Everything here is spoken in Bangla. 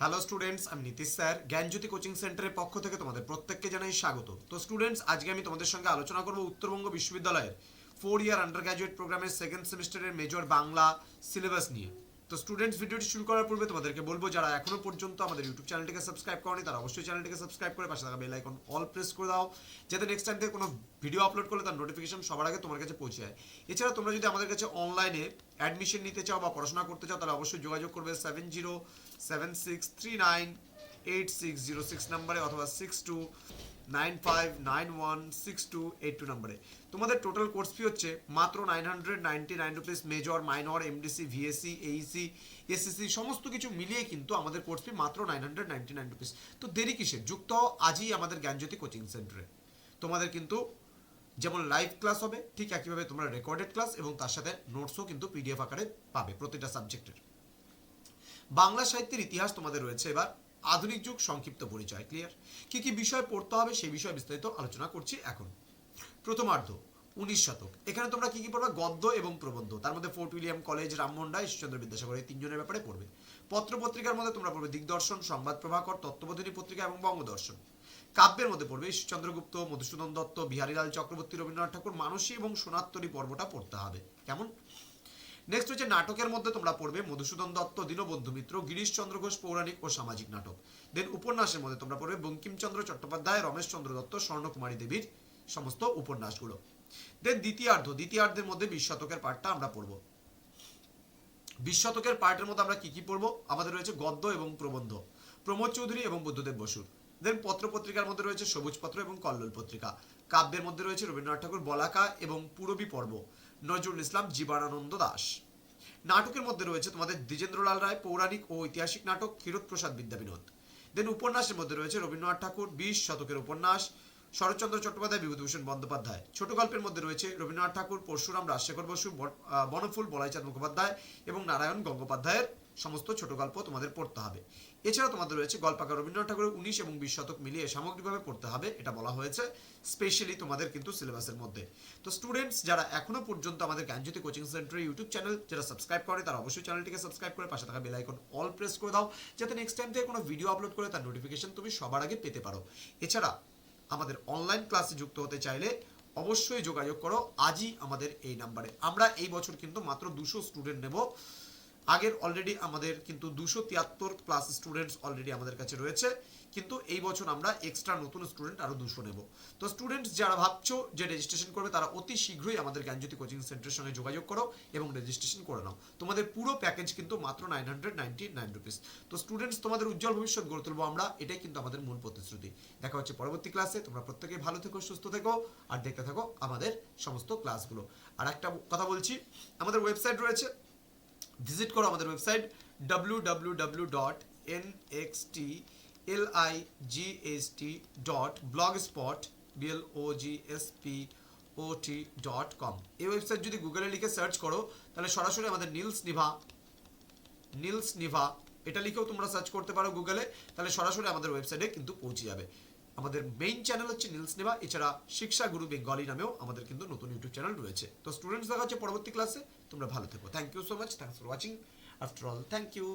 হ্যালো স্টুডেন্টস আমি নীতিশ স্যার জ্ঞানজ্যোতি কোচিং সেন্টারের পক্ষ থেকে তোমাদের প্রত্যেককে জানাই স্বাগত। তো স্টুডেন্টস আজকে আমি তোমাদের সঙ্গে আলোচনা করব উত্তরবঙ্গ বিশ্ববিদ্যালয়ের। ফোর ইয়ার আন্ডার গ্র্যাজুয়েট প্রোগ্রামের সেকেন্ড সেমিস্টারের মেজর বাংলা সিলেবাস নিয়ে। তো স্টুডেন্টস ভিডিওটি শুরু করার পূর্বে তোমাদেরকে বলব, যারা এখনও পর্যন্ত আমাদের ইউটিউব চ্যানেলটিকে সাবস্ক্রাইব করেনি, তারা অবশ্যই চ্যানেলটিকে সাবস্ক্রাইব করে পাশে থাকা বেল আইকন অল প্রেস করে দাও, যাতে নেক্সট টাইম থেকে কোনো ভিডিও আপলোড করলে তার নোটিফিকেশন সবার আগে তোমার কাছে পৌঁছে যায়। এছাড়া তোমরা যদি আমাদের কাছে অনলাইনে অ্যাডমিশন নিতে চাও বা পড়াশোনা করতে চাও, তাহলে অবশ্যই যোগাযোগ করবে seven zero seven six three nine eight six zero six নাম্বারে অথবা six two nine five nine one six two eight two নাম্বারে। তোমাদের টোটাল কোর্স ফি হচ্ছে মাত্র nine hundred ninety nine rupees major minor MDC VSC AEC SSC সমস্ত কিছু মিলিয়ে কিন্তু আমাদের কোর্স ফি মাত্র nine hundred ninety nine rupees তো দেরি কিসের? যুক্ত আজই আমাদের জ্ঞানজ্যোতি কোচিং সেন্টারে তোমাদের কিন্তু যেমন লাইভ ক্লাস হবে, ঠিক একইভাবে তোমরা রেকর্ডেড ক্লাস এবং তার সাথে নোটসও কিন্তু পিডিএফ আকারে পাবে প্রতিটা সাবজেক্টের বাংলা সাহিত্যের ইতিহাস তোমাদের রয়েছে এবার। আধুনিক যুগ, সংক্ষিপ্ত পরিচয় ক্লিয়ার কি কি বিষয় পড়তে হবে সেই বিষয়ে বিস্তারিত আলোচনা করছি এখন। প্রথমার্ধ, উনিশ শতক। এখানে তোমরা কি কি পড়বে? গদ্য এবং প্রবন্ধ। তার মধ্যে ফোর্ট উইলিয়াম কলেজ রামমোহনরা ঈশ্বরচন্দ্র বিদ্যাসাগর, এই তিনজনের ব্যাপারে পড়বে। পত্র পত্রিকার মধ্যে তোমরা পড়বে দিগদর্শন, সংবাদ প্রভাকর, তত্ত্ববোধিনী পত্রিকা এবং বঙ্গদর্শন। কাব্যের মধ্যে পড়বে ঈশ্বরচন্দ্রগুপ্ত, মধুসূদন দত্ত, বিহারীলাল চক্রবর্তী, রবীন্দ্রনাথ ঠাকুর, মানসী এবং সোনাত্তরী পর্বটা পড়তে হবে। কেমন? নেক্সট হচ্ছে নাটকের মধ্যে তোমরা পড়বে মধুসূদন দত্ত, দীনবন্ধু মিত্র, গিরিশ চন্দ্র ঘোষ পৌরাণিক ও সামাজিক নাটক। দেন উপন্যাসের মধ্যে তোমরা পড়বে বঙ্কিমচন্দ্র চট্টোপাধ্যায় রমেশ চন্দ্র দত্ত, স্বর্ণকুমারী দেবীর সমস্ত উপন্যাসগুলো। দেন দ্বিতীয়ার্ধ, দ্বিতীয়ার্ধের মধ্যে বিশ শতকের পার্টটা আমরা পড়ব। বিশ শতকের পার্টের মধ্যে আমরা কি কি পড়ব? আমাদের রয়েছে গদ্য এবং প্রবন্ধ, প্রমোদ চৌধুরী এবং বুদ্ধদেব বসুর। দেন পত্র পত্রিকার মধ্যে রয়েছে সবুজ পত্র এবং কল্লোল পত্রিকা। কাব্যের মধ্যে রয়েছে রবীন্দ্রনাথ ঠাকুর বলাকা এবং পূরবী পর্ব। নজরুল ইসলাম জীবনানন্দ দাস। নাটকের মধ্যে রয়েছে তোমাদের দ্বিজেন্দ্রলাল রায়, পৌরাণিক ও ঐতিহাসিক নাটক ক্ষীরোদ প্রসাদ বিদ্যাবিনোদ দেন উপন্যাসের মধ্যে রয়েছে রবীন্দ্রনাথ ঠাকুর, বিশ শতকের উপন্যাস, শরৎচন্দ্র চট্টোপাধ্যায়, বিভূতিভূষণ বন্দ্যোপাধ্যায়। ছোট গল্পের মধ্যে রয়েছে রবীন্দ্রনাথ ঠাকুর, পরশুরাম রাজশেখর বসু বনফুল বলাইচাঁদ মুখোপাধ্যায় এবং নারায়ণ গঙ্গোপাধ্যায়ের সমস্ত ছোট গল্প তোমাদের পড়তে হবে। এছাড়া তোমাদের রয়েছে গল্পাকার রবীন্দ্রনাথ ঠাকুরের উনিশ এবং বিশ শতক মিলিয়ে সামগ্রিকভাবে পড়তে হবে, এটা বলা হয়েছে স্পেশালি তোমাদের কিন্তু সিলেবাসের মধ্যে। তো স্টুডেন্টস যারা এখনও পর্যন্ত আমাদের জ্ঞানজ্যোতি কোচিং সেন্টারের ইউটিউব চ্যানেল যারা সাবস্ক্রাইব করে তারা অবশ্যই চ্যানেলটিকে সাবস্ক্রাইব করে পাশে থাকা বেল আইকন অল প্রেস করে দাও, যাতে নেক্সট টাইম থেকে কোনো ভিডিও আপলোড করে তার নোটিফিকেশন তুমি সবার আগে পেতে পারো। এছাড়া আমাদের অনলাইন ক্লাসে যুক্ত হতে চাইলে অবশ্যই যোগাযোগ করো, আজই আমাদের এই নাম্বারে আমরা এই বছর কিন্তু মাত্র দুশো স্টুডেন্ট নেব। আগের অলরেডি আমাদের কিন্তু দুশো তিয়াত্তর প্লাস স্টুডেন্টস অলরেডি আমাদের কাছে রয়েছে। কিন্তু এই বছর আমরা এক্সট্রা নতুন স্টুডেন্ট আরও দুশো নেব। তো স্টুডেন্টস যারা ভাবছ যে রেজিস্ট্রেশন করবে, তারা অতি শীঘ্রই আমাদের জ্ঞানজ্যোতি কোচিং সেন্টারের সঙ্গে যোগাযোগ করো এবং রেজিস্ট্রেশন করে নাও। তোমাদের পুরো প্যাকেজ কিন্তু মাত্র nine hundred ninety nine rupees তো স্টুডেন্টস তোমাদের উজ্জ্বল ভবিষ্যৎ গড়ে তুলবো আমরা, এটাই কিন্তু আমাদের মূল প্রতিশ্রুতি। দেখা হচ্ছে পরবর্তী ক্লাসে তোমরা প্রত্যেকেই ভালো থেকো, সুস্থ থেকো, আর দেখতে থাকো আমাদের সমস্ত ক্লাসগুলো আর একটা কথা বলছি, আমাদের ওয়েবসাইট রয়েছে ভিজিট করো আমাদের website W W W dot N X T L I G S T dot blog spot B L O G S P O T dot com এই ওয়েবসাইট যদি গুগলে লিখে সার্চ করো, তাহলে সরাসরি আমাদের নীলস নিভা নীলস নিভা এটা লিখেও তোমরা সার্চ করতে পারো গুগলে তাহলে সরাসরি আমাদের ওয়েবসাইটে কিন্তু পৌঁছে যাবে। আমাদের মেইন চ্যানেল হচ্ছে নীলস নিভা, এছাড়া শিক্ষা গুরু বেঙ্গলি নামেও আমাদের কিন্তু নতুন ইউটিউব চ্যানেল রয়েছে। তো স্টুডেন্টস দেখা হচ্ছে পরবর্তী ক্লাসে তোমরা ভালো থেকো। Thank you so much thanks for watching after all thank you